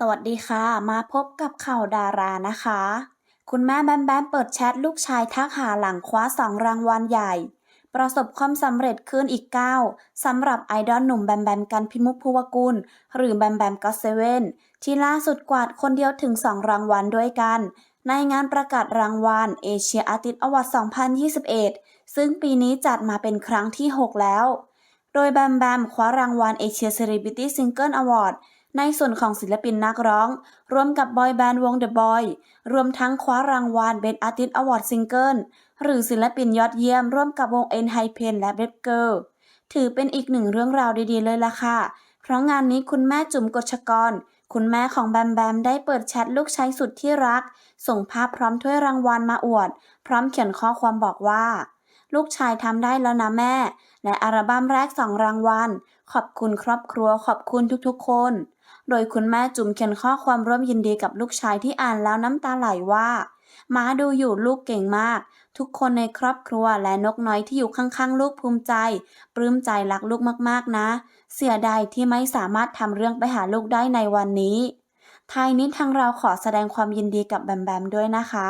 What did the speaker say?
สวัสดีค่ะ มาพบกับข่าวดารานะคะ คุณแม่แบมแบมเปิดแชทลูกชายทักหาหลังคว้าสองรางวัลใหญ่ ประสบความสำเร็จขึ้นอีกก้าวสำหรับไอดอลหนุ่มแบมแบมกันพิมุกภูวกุล หรือแบมแบมก็เซเว่นที่ล่าสุดกวาดคนเดียวถึง2รางวัลด้วยกัน ในงานประกาศรางวัลเอเชียอาร์ติสต์อวอร์ด2021 ซึ่งปีนี้จัดมาเป็นครั้งที่ 6 แล้ว โดยแบมแบมคว้ารางวัลเอเชียเซเลบริตี้ซิงเกิลอวอร์ด ในส่วนของศิลปินนักร้อง รวมกับบอยแบนด์วง The Boy รวมทั้งคว้ารางวัล Best Artist Award Single หรือศิลปินยอดเยี่ยม ร่วมกับวง e n h y p e n และ b e b Girl ถือเป็นอีกหนึ่งเรื่องราวดีๆ เลยล่ะค่ะ เพราะงานนี้คุณแม่จุ๋มกฎชกร คุณแม่ของแบมแบมได้เปิดแชทลูกชายสุดที่รัก ส่งภาพพร้อมถ้วยรางวัลมาอวด พร้อมเขียนข้อความบอกว่า ลูกชายทำได้แล้วนะแม่ และอัลบั้มแรกสองรางวัล ขอบคุณครอบครัวขอบคุณทุกๆคน โดยคุณแม่จุ๋มเขียนข้อความร่วมยินดีกับลูกชายที่อ่านแล้วน้ำตาไหลว่าม้าดูอยู่ลูกเก่งมาก ทุกคนในครอบครัวและนกน้อยที่อยู่ข้างๆ ลูกภูมิใจ ปลื้มใจรักลูกมากๆนะ เสียดายที่ไม่สามารถทำเรื่องไปหาลูกได้ในวันนี้ท้ายนี้ทางเราขอแสดงความยินดีกับแบมแบมด้วยนะคะ